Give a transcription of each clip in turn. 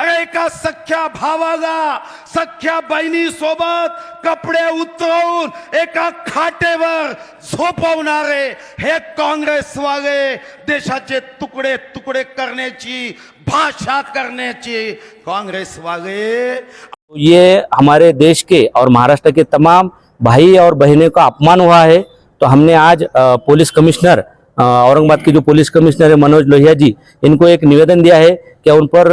एका सख्या भावाला सख्या बहिणी सोबत कपडे उतरवून एका खाटेवर झोपवणारे हे काँग्रेसवाले देशाचे तुकडे तुकडे करण्याची भाषा करण्याची काँग्रेसवाले. ये हमारे देश के और महाराष्ट्र के तमाम भाई और बहनों का अपमान हुआ है। तो हमने आज अ, पुलिस कमिश्नर औरंगाबाद के जो पुलिस कमिश्नर है मनोज लोहिया जी इनको एक निवेदन दिया है कि उन पर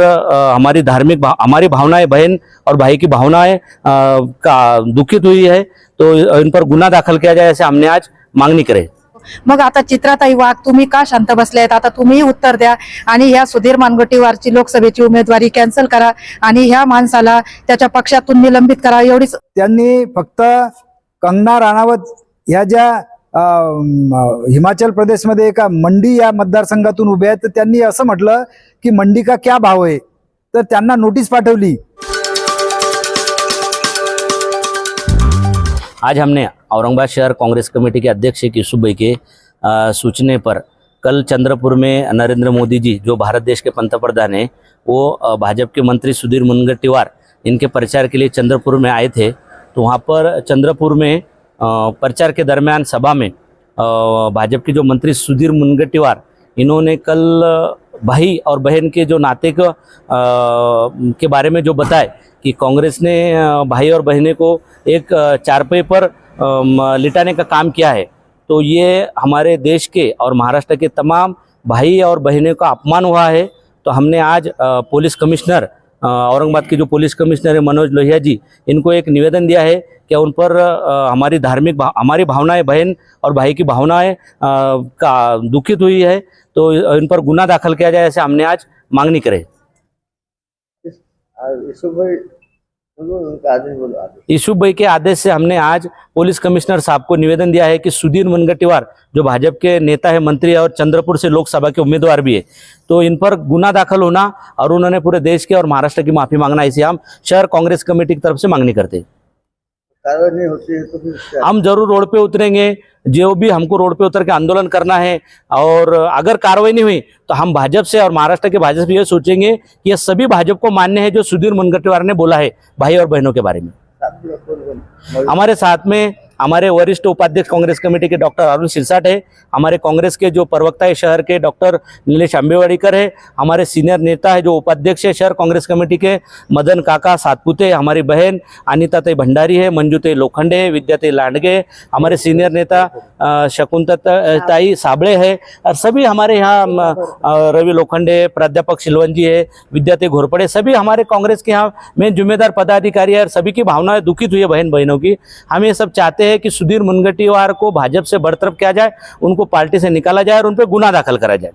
हमारी धार्मिक भा, हमारी भावनाएं बहन और भाई की भावनाएं का दुखित हुई है तो इन पर गुन्हा दाखल किया जाए ऐसे हमने आज मांगनी करे। मग आता चित्राताई वाघ तुम्ही का शांत बसले आहेत? आता तुम्ही उत्तर द्या आणि ह्या सुधीर मानगटीवारची लोकसभेची उमेदवारी कॅन्सल करा आणि ह्या माणसाला त्याच्या पक्षातून निलंबित करा एवढीच त्यांनी फक्त कंगना राणावत ह्या ज्या हिमाचल प्रदेशमध्ये एका मंडी या मतदारसंघातून उभे आहेत. तर त्यांनी असं म्हटलं की मंडी का क्या भाव आहे? तर त्यांना नोटीस पाठवली. आज हमने औरंगाबाद शहर कांग्रेस कमेटी के अध्यक्ष एक यूसुफ भाई के सूचने पर कल चंद्रपुर में नरेंद्र मोदी जी जो भारत देश के पंतप्रधान हैं वो भाजपा के मंत्री सुधीर मुनगट्टीवार इनके प्रचार के लिए चंद्रपुर में आए थे। तो वहाँ पर चंद्रपुर में प्रचार के दरमियान सभा में भाजपा के जो मंत्री सुधीर मुनगट्टीवार इन्होंने कल भाई और बहन के जो नाते को के बारे में जो बताए कि कांग्रेस ने भाई और बहने को एक चारपे पर लिटाने का काम किया है। तो ये हमारे देश के और महाराष्ट्र के तमाम भाई और बहनों का अपमान हुआ है। तो हमने आज पुलिस कमिश्नर औरंगाबाद के जो पुलिस कमिश्नर है मनोज लोहिया जी इनको एक निवेदन दिया है कि उन पर हमारी धार्मिक भा, हमारी भावनाएँ बहन और भाई की भावनाएँ का दुखित हुई है तो इन पर गुना दाखिल किया जाए ऐसे हमने आज मांगनी करे। यूसुफ भाई के आदेश से हमने आज पुलिस कमिश्नर साहब को निवेदन दिया है कि सुधीर मुनगट्टीवार जो भाजपा के नेता है मंत्री है और चंद्रपुर से लोकसभा के उम्मीदवार भी है तो इन पर गुना दाखिल होना और उन्होंने पूरे देश के और महाराष्ट्र की माफ़ी मांगना इसे हम शहर कांग्रेस कमेटी की तरफ़ से मांगनी करते हैं। तो हम ज़रूर रोड पे उतरेंगे जो भी हमको रोड पे उतर के आंदोलन करना है और अगर कार्रवाई नहीं हुई तो हम भाजपा से और महाराष्ट्र के भाजपा से ये सोचेंगे कि ये सभी भाजपा को मान्य है जो सुधीर मुनगटीवार ने बोला है भाई और बहनों के बारे में? हमारे साथ में हमारे वरिष्ठ उपाध्यक्ष कांग्रेस कमेटी के डॉक्टर अरुण सिरसाट है हमारे कांग्रेस के जो प्रवक्ता है शहर के डॉक्टर नीलेश आंबेवाड़ीकर है हमारे सीनियर नेता है जो उपाध्यक्ष है शहर कांग्रेस कमेटी के मदन काका सातपुते हमारी बहन अनिता ताई भंडारी है मंजूताई लोखंडे है विद्याताई लांडगे हमारे सीनियर नेता अ, शकुंतला ताई साबळे है और सभी हमारे यहाँ रवि लोखंडे प्राध्यापक शिलवनजी है विद्यार्थी घोरपड़े सभी हमारे कांग्रेस के यहाँ मेन जिम्मेदार पदाधिकारी है सभी की भावनाएँ दुखित हुई है बहन बहनों की। हम ये सब चाहते हैं कि सुधीर मुनगट्टीवार को भाजपा से बरतरफ किया जाए उनको पार्टी से निकाला जाए और उन पर गुना दाखल करा जाए।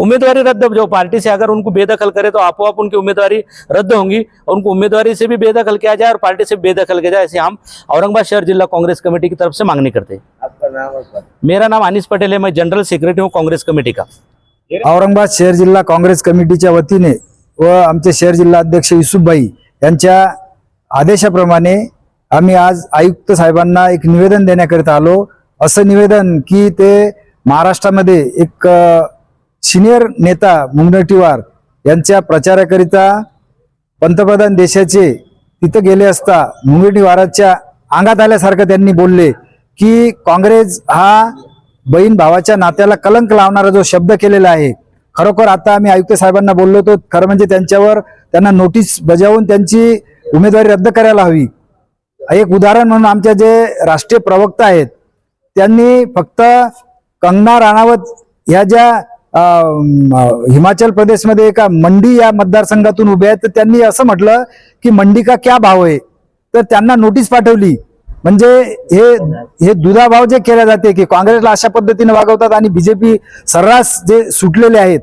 उम्मीदवारी रद्द जो पार्टी से अगर उनको बेदखल करे तो आपो आप उनकी उम्मीदवारी रद्द होंगी और उनको उम्मीदवारी से भी बेदखल किया जाए और पार्टी से बेदखल किया जाए ऐसे हम औरंगाबाद शहर जिला कांग्रेस कमेटी की तरफ से मांगनी करते हैं। आपका नाम और पद। मेरा नाम अनिस पटेल है मैं जनरल सेक्रेटरी हूँ कांग्रेस कमेटी का। औरंगाबाद शहर जिल्हा काँग्रेस कमिटीच्या वतीने व आमचे शहर जिल्हा अध्यक्ष युसुफभाई यांच्या आदेशाप्रमाणे आम्ही आज आयुक्त साहेबांना एक निवेदन देण्याकरिता आलो. असं निवेदन की ते महाराष्ट्रामध्ये एक सिनियर नेता मुंगटीवार यांच्या प्रचाराकरिता पंतप्रधान देशाचे तिथं गेले असता मुंगटीवाराच्या अंगात आल्यासारखं त्यांनी बोलले की काँग्रेस हा बहीण भावाच्या नात्याला कलंक लावणारा जो शब्द केलेला आहे. खरोखर आता आम्ही आयुक्त साहेबांना बोललो होतो. खरं म्हणजे त्यांच्यावर त्यांना नोटीस बजावून त्यांची उमेदवारी रद्द करायला हवी. एक उदाहरण म्हणून आमच्या जे राष्ट्रीय प्रवक्ता आहेत त्यांनी फक्त कंगना राणावत ह्या ज्या हिमाचल प्रदेशमध्ये एका मंडी या मतदारसंघातून उभे आहेत तर त्यांनी असं म्हटलं की मंडी का क्या भाव आहे? तर त्यांना नोटीस पाठवली. म्हणजे हे हे दुधाभाव जे केले जाते की काँग्रेसला अशा पद्धतीने वागवतात आणि बीजेपी सर्रास जे सुटलेले आहेत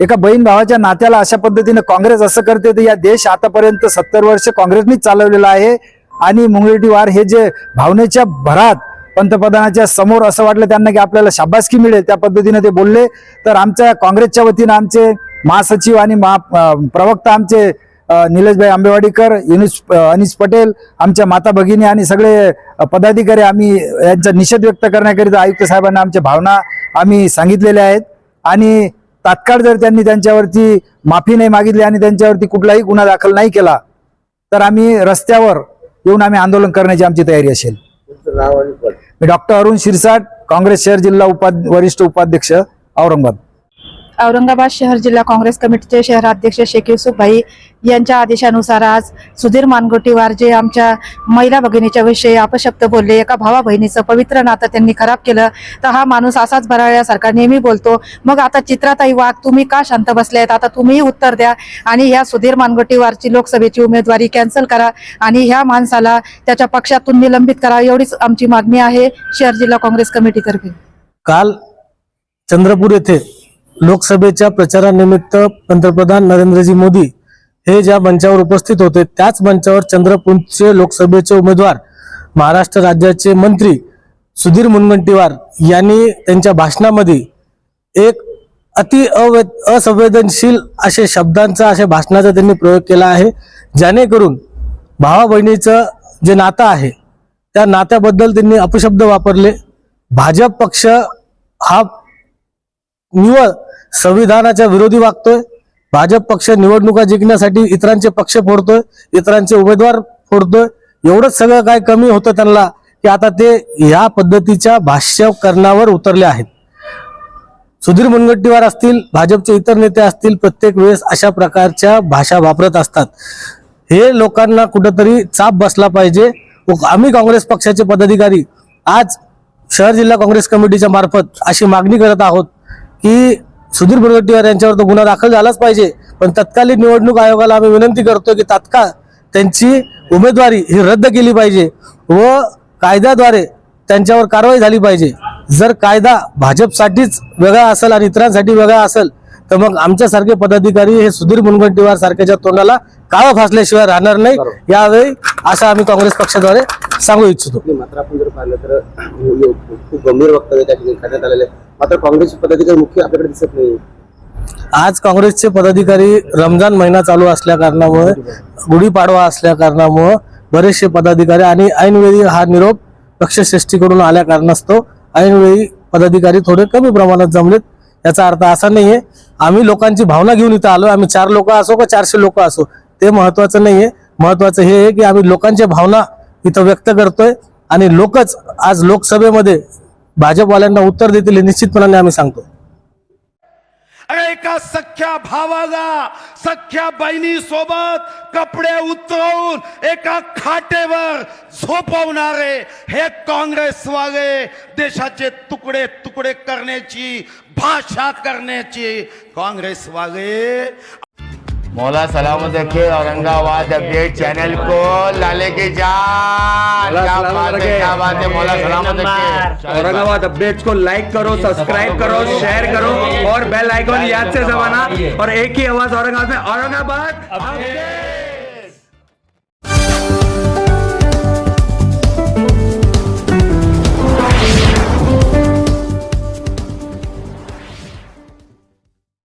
एका बहीण भावाच्या नात्याला अशा पद्धतीने काँग्रेस असं करते तर या देश आतापर्यंत सत्तर वर्ष काँग्रेसनीच चालवलेला आहे. आणि मुंगेटीवार हे जे भावनेच्या भरात पंतप्रधानाच्या समोर असं वाटलं त्यांना की आपल्याला शाबासकी मिळेल त्या पद्धतीने ते बोलले. तर आमच्या काँग्रेसच्या वतीनं आमचे महासचिव आणि महा प्रवक्ता आमचे निलेशभाई आंबेवाडीकर युनिस अनिश अनिस पटेल आमच्या माता भगिनी आणि सगळे पदाधिकारी आम्ही यांचा निषेध व्यक्त करण्याकरिता आयुक्त साहेबांना आमच्या भावना आम्ही सांगितलेल्या आहेत. आणि तात्काळ जर त्यांनी त्यांच्यावरती माफी नाही मागितली आणि त्यांच्यावरती कुठलाही गुन्हा दाखल नाही केला तर आम्ही रस्त्यावर येऊन आम्ही आंदोलन करण्याची आमची तयारी असेल. मी डॉक्टर अरुण शिरसाट काँग्रेस शहर जिल्हा उपाध वरिष्ठ उपाध्यक्ष औरंगाबाद. औरंगाबाद शहर जिल्हा काँग्रेस कमिटीचे शहराध्यक्ष शेख युसुफभाई यांच्या आदेशानुसार आज सुधीर मानगोटीवार जे आमच्या महिला भगिनीच्या विषयी अपशब्द बोलले. एका भावा बहिणीचं पवित्र नातं त्यांनी खराब केलं. तर हा माणूस असाच बराळल्यासारखा नेहमी बोलतो. मग आता चित्राताई वाघ तुम्ही का शांत बसले आहेत आता तुम्हीही उत्तर द्या आणि ह्या सुधीर मानगोटीवारची लोकसभेची उमेदवारी कॅन्सल करा आणि ह्या माणसाला त्याच्या पक्षातून निलंबित करा. एवढीच आमची मागणी आहे शहर जिल्हा काँग्रेस कमिटीतर्फे. काल चंद्रपूर येथे लोकसभेच्या प्रचारानिमित्त पंतप्रधान नरेंद्रजी मोदी हे ज्या मंचावर उपस्थित होते त्याच मंचावर चंद्रपूरचे लोकसभेचे उमेदवार महाराष्ट्र राज्याचे मंत्री सुधीर मुनगंटीवार यांनी त्यांच्या भाषणामध्ये एक अति अवे असंवेदनशील असे शब्दांचा अशा भाषणाचा त्यांनी प्रयोग केला आहे जेणेकरून भावा बहिणीचं जे नातं आहे त्या नात्याबद्दल त्यांनी अपशब्द वापरले. भाजप पक्ष हा निवड संविधानाच्या विरोधी वागतोय. भाजप पक्ष निवडणुका जिंकण्यासाठी इतरांचे पक्ष फोडतोय इतरांचे उमेदवार फोडतोय. एवढंच सगळं काय कमी होतं त्यांना की आता ते ह्या पद्धतीच्या भाष्य करण्यावर उतरले आहेत. सुधीर मुनगंटीवार असतील भाजपचे इतर नेते असतील प्रत्येक वेळेस अशा प्रकारच्या भाषा वापरत असतात. हे लोकांना कुठंतरी चाप बसला पाहिजे. आम्ही काँग्रेस पक्षाचे पदाधिकारी आज शहर जिल्हा काँग्रेस कमिटीच्या मार्फत अशी मागणी करत आहोत की सुधीर मुनगंटीवार यांच्यावर तो गुन्हा दाखल झालाच पाहिजे. पण तत्कालीन निवडणूक आयोगाला आम्ही विनंती करतो की तात्काळ त्यांची उमेदवारी ही रद्द केली पाहिजे व कायद्याद्वारे त्यांच्यावर कारवाई झाली पाहिजे. जर कायदा भाजपसाठीच वेगळा असेल आणि इतरांसाठी वेगळा असेल तर मग आमच्यासारखे पदाधिकारी हे सुधीर मुनगंटीवार सारख्याच्या तोंडाला काळं फासल्याशिवाय राहणार नाही. यावेळी असं आम्ही काँग्रेस पक्षाद्वारे सांगू इच्छितो. मात्र आपण जर पाहिलं तर खूप गंभीर वक्तव्य त्या ठिकाणी करण्यात आलेले. मात्र काँग्रेसचे पदाधिकारी मुख्य आपल्याकडे दिसत नाही. आज काँग्रेसचे पदाधिकारी रमजान महिना चालू असल्या कारणामुळे गुढीपाडवा असल्या कारणामुळे बरेचसे पदाधिकारी आणि ऐनवेळी हा निरोप पक्षश्रेष्ठीकडून आल्या कारणास्तव ऐनवेळी पदाधिकारी थोडे कमी प्रमाणात जमलेत याचा अर्थ असा नाहीये. आम्ही लोकांची भावना घेऊन इथं आलो आम्ही चार लोक असो का चारशे लोक असो ते महत्वाचं नाहीये. महत्वाचं हे आहे की आम्ही लोकांच्या भावना इथं व्यक्त करतोय आणि लोकच आज लोकसभेमध्ये भाजपवाल्यांना उत्तर देतील हे निश्चितपणाने आम्ही सांगतो. एका सख्या भावाला सख्या बहिणी सोबत कपडे उतरवून एका खाटेवर झोपवणारे हे काँग्रेसवाले देशाचे तुकडे तुकडे करण्याची भाषा करण्याची काँग्रेसवाले मौला सलामत रखे औरंगाबाद अपडेट चैनल को लाले की जान। क्या बात है क्या बात है मौला सलामत रखे औरंगाबाद अपडेट्स को लाइक करो सब्सक्राइब करो शेयर करो और बेल आइकॉन याद से दबाना और एक ही आवाज़ औरंगाबाद में। औरंगाबाद। अपडेट।